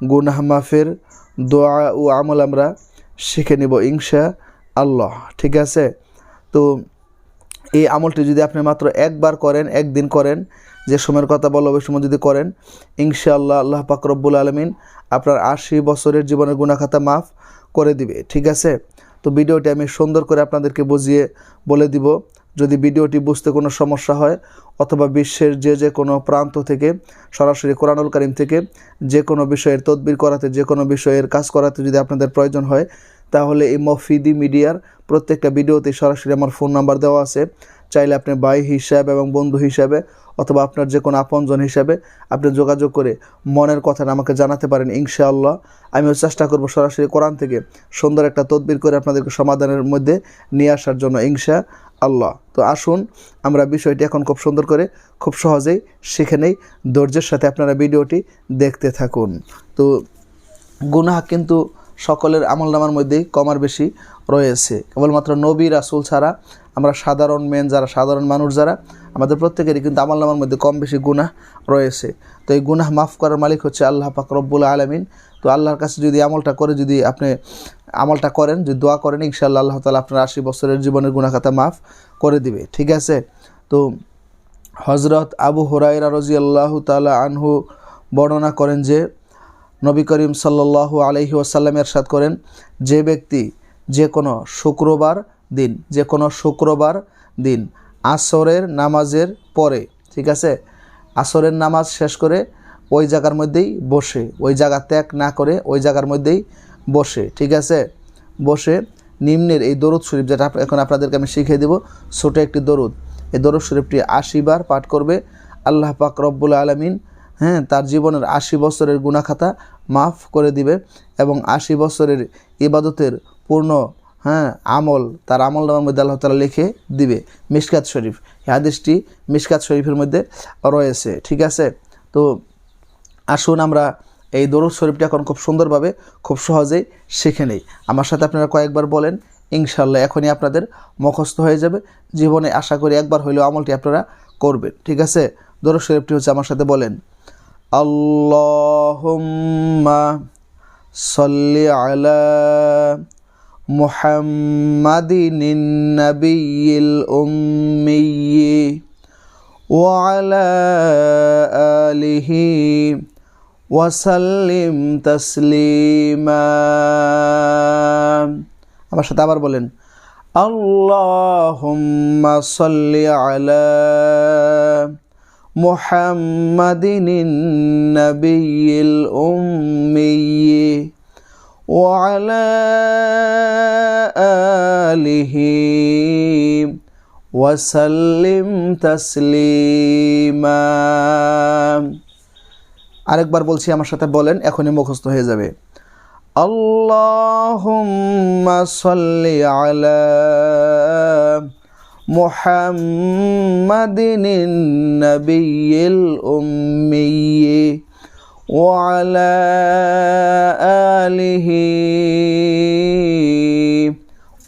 গুনাহ মাফের দোয়া ও আমল আমরা শিখে নিব, ইনশা আল্লাহ। ঠিক আছে? তো এই আমলটি যদি আপনি মাত্র একবার করেন, একদিন করেন, যে সময়ের কথা বলো ওই সময় যদি করেন ইনশাআল্লাহ আল্লাহ আল্লাহ পাকরবুল আলমিন আপনার আশি বছরের জীবনের গুনাখাতা মাফ করে দিবে। ঠিক আছে? তো ভিডিওটি আমি সুন্দর করে আপনাদেরকে বুঝিয়ে বলে দিব। যদি ভিডিওটি বুঝতে কোনো সমস্যা হয় অথবা বিশ্বের যে যে কোনো প্রান্ত থেকে, সরাসরি কোরআনুল করিম থেকে যে কোনো বিষয়ের তদবির করাতে, যে কোনো বিষয়ের কাজ করাতে যদি আপনাদের প্রয়োজন হয়, তাহলে এই মফিদি মিডিয়ার প্রত্যেকটা ভিডিওতে সরাসরি আমার ফোন নাম্বার দেওয়া আছে। চাইলে আপনি ভাই হিসাবে এবং বন্ধু হিসাবে অথবা আপনার যে কোনো আপনজন হিসাবে আপনি যোগাযোগ করে মনের কথাটা আমাকে জানাতে পারেন, ইনশাআল্লাহ। আমিও চেষ্টা করব সরাসরি কোরআন থেকে সুন্দর একটা তদবির করে আপনাদেরকে সমাধানের মধ্যে নিয়ে আসার জন্য ইনশা আল্লাহ তো আসুন, আমরা বিষয়টি এখন খুব সুন্দর করে, খুব সহজেই শিখে নেই। ধৈর্যের সাথে আপনারা ভিডিওটি দেখতে থাকুন। তো গুনাহ কিন্তু সকলের আমল নামার মধ্যেই কমার বেশি রয়েছে। কেবলমাত্র নবী, রাসুল ছাড়া আমরা সাধারণ মেন যারা, সাধারণ মানুষ যারা, আমাদের প্রত্যেকেরই কিন্তু আমল নামার মধ্যে কম বেশি গুনাহ রয়েছে। তো এই গুনাহ মাফ করার মালিক হচ্ছে আল্লাহ পাক রব্বুল আলমিন। তো আল্লাহর কাছে যদি আমলটা করে, যদি আপনি আমলটা করেন, যদি দোয়া করেন, ইনশাআল্লাহ আল্লাহ তালা আপনার আশি বছরের জীবনের গুণাখাতা মাফ করে দিবে। ঠিক আছে? তো হজরত আবু হুরাইরা রাজি আল্লাহ তালা আনহু বর্ণনা করেন যে নবী করিম সাল্লাহ আলহি ওয়াসাল্লাম এরশাদ করেন, যে ব্যক্তি যে কোনো শুক্রবার দিন, যে কোনো শুক্রবার দিন আসরের নামাজের পরে, ঠিক আছে? আসরের নামাজ শেষ করে ওই জায়গার মধ্যেই বসে, ওই জায়গা ত্যাগ না করে ওই জায়গার মধ্যেই বসে, ঠিক আছে? বসে নিম্নের এই দরুদ শরীফ যেটা এখন আপনাদেরকে আমি শিখিয়ে দেব, ছোটো একটি দরুদ। এই দরুদ শরীফটি আশিবার পাঠ করবে। আল্লাহ পাক রব্বুল আলমিন হ্যাঁ তার জীবনের আশি বছরের গুণাখাতা মাফ করে দিবে এবং আশি বছরের ইবাদতের পূর্ণ হ্যাঁ আমল, তার আমল নামার মধ্যে আল্লাহ তালা লিখে দিবে মিশকাত শরীফ। হাদিসটি মিশকাত শরীফের মধ্যে রয়েছে, ঠিক আছে? তো আসুন আমরা এই দরুদ শরীফটি এখন খুব সুন্দরভাবে, খুব সহজেই শিখে নেই। আমার সাথে আপনারা কয়েকবার বলেন ইনশাল্লাহ এখনই আপনাদের মুখস্থ হয়ে যাবে। জীবনে আশা করি একবার হইলেও আমলটি আপনারা করবেন, ঠিক আছে? দরুদ শরীফটি হচ্ছে আমার সাথে বলেন আল্লাহুম্মা সাল্লি আলা মুহাম্মাদিন নাবিয়িল উম্মিয়্যি وعلى آله ওয়াসাল্লিম তসলিমা আমার সাথে আবার বলেন আল্লাহুম্মা সাল্লি আলা মুহাম্মাদিন নাবিয়িল উম্মিয়্যি وعلى آله ওয়াসাল্লিম তসলিমা আরেকবার বলছি আমার সাথে বলেন এখনই মুখস্থ হয়ে যাবে আল্লাহুম্মা সাল্লি আলা মুহাম্মাদিন নাবিয়িল উম্মিয়্যি وعلى آله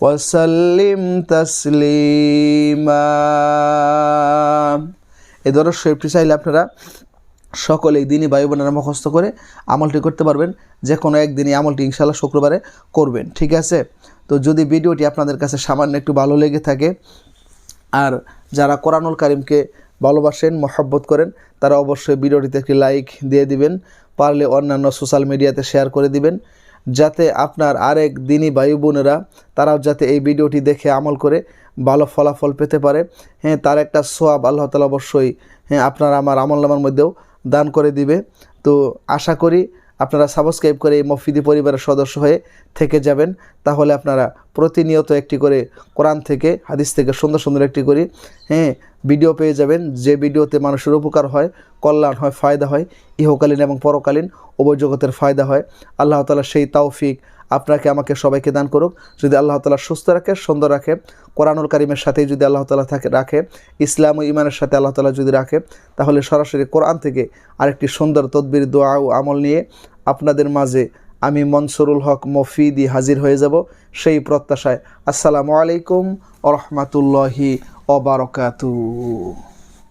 ওয়াসাল্লিম তাসলিমা এই ধরনের শরীফটি চাইলে আপনারা সকলেই দিনই ভাই বোনেরা মুখস্থ করে আমলটি করতে পারবেন যে কোনো একদিনই আমলটি ইনশাল্লাহ শুক্রবারে করবেন ঠিক আছে তো যদি ভিডিওটি আপনাদের কাছে সামান্য একটু ভালো লেগে থাকে আর যারা কোরআনুল কারিমকে ভালোবাসেন, মহব্বত করেন, তারা অবশ্যই ভিডিওটিতে একটি লাইক দিয়ে দিবেন, পারলে অন্যান্য সোশ্যাল মিডিয়াতে শেয়ার করে দিবেন, যাতে আপনার আরেক দিনী ভাই বোনেরা, তারাও যাতে এই ভিডিওটি দেখে আমল করে, ভালো ফলাফল পেতে পারে। হ্যাঁ তার একটা সোয়াব আল্লাহ তালা অবশ্যই হ্যাঁ আপনার আমার আমল নামার মধ্যেও দান করে দিবে। তো আশা করি আপনারা সাবস্ক্রাইব করে এই মফিদি পরিবারের সদস্য হয়ে থেকে যাবেন। তাহলে আপনারা প্রতিনিয়ত একটি করে কোরআন থেকে, হাদিস থেকে সুন্দর সুন্দর একটি করে হ্যাঁ ভিডিও পেয়ে যাবেন। যে ভিডিওতে মানুষের উপকার হয়, কল্যাণ হয়, ফায়দা হয়, ইহকালীন এবং পরকালীন উভয় জগতের ফায়দা হয়। আল্লাহ তালা সেই তাওফিক আপনাকে, আমাকে সবাইকে দান করুক। যদি আল্লাহ তালা সুস্থ রাখে, সুন্দর রাখে, কোরআনুল কারিমের সাথেই যদি আল্লাহ তালা থাকে, রাখে, ইসলাম ও ইমানের সাথে আল্লাহ তালা যদি রাখে, তাহলে সরাসরি কোরআন থেকে আরেকটি সুন্দর তদবির, দোয়া ও আমল নিয়ে আপনাদের মাঝে আমি মনসুরুল হক মফিদি হাজির হয়ে যাব সেই প্রত্যাশায়। আসসালামু আলাইকুম ওরহমাতুল্লাহি অবারকাতু